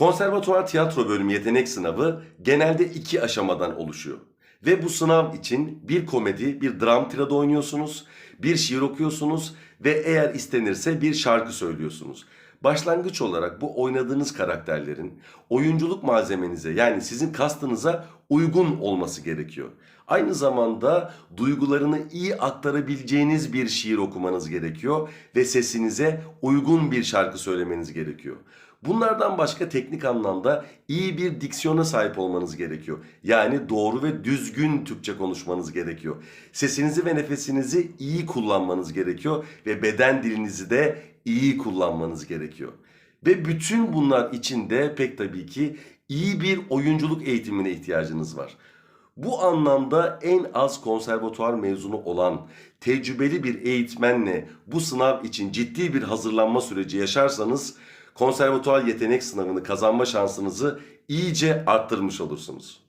Konservatuvar tiyatro bölümü yetenek sınavı genelde iki aşamadan oluşuyor. Ve bu sınav için bir komedi, bir dram tiyatroda oynuyorsunuz, bir şiir okuyorsunuz ve eğer istenirse bir şarkı söylüyorsunuz. Başlangıç olarak bu oynadığınız karakterlerin oyunculuk malzemenize yani sizin kastınıza uygun olması gerekiyor. Aynı zamanda duygularını iyi aktarabileceğiniz bir şiir okumanız gerekiyor ve sesinize uygun bir şarkı söylemeniz gerekiyor. Bunlardan başka teknik anlamda iyi bir diksiyona sahip olmanız gerekiyor. Yani doğru ve düzgün Türkçe konuşmanız gerekiyor. Sesinizi ve nefesinizi iyi kullanmanız gerekiyor ve beden dilinizi de iyi kullanmanız gerekiyor. Ve bütün bunlar için de pek tabii ki iyi bir oyunculuk eğitimine ihtiyacınız var. Bu anlamda en az konservatuvar mezunu olan tecrübeli bir eğitmenle bu sınav için ciddi bir hazırlanma süreci yaşarsanız konservatuvar yetenek sınavını kazanma şansınızı iyice arttırmış olursunuz.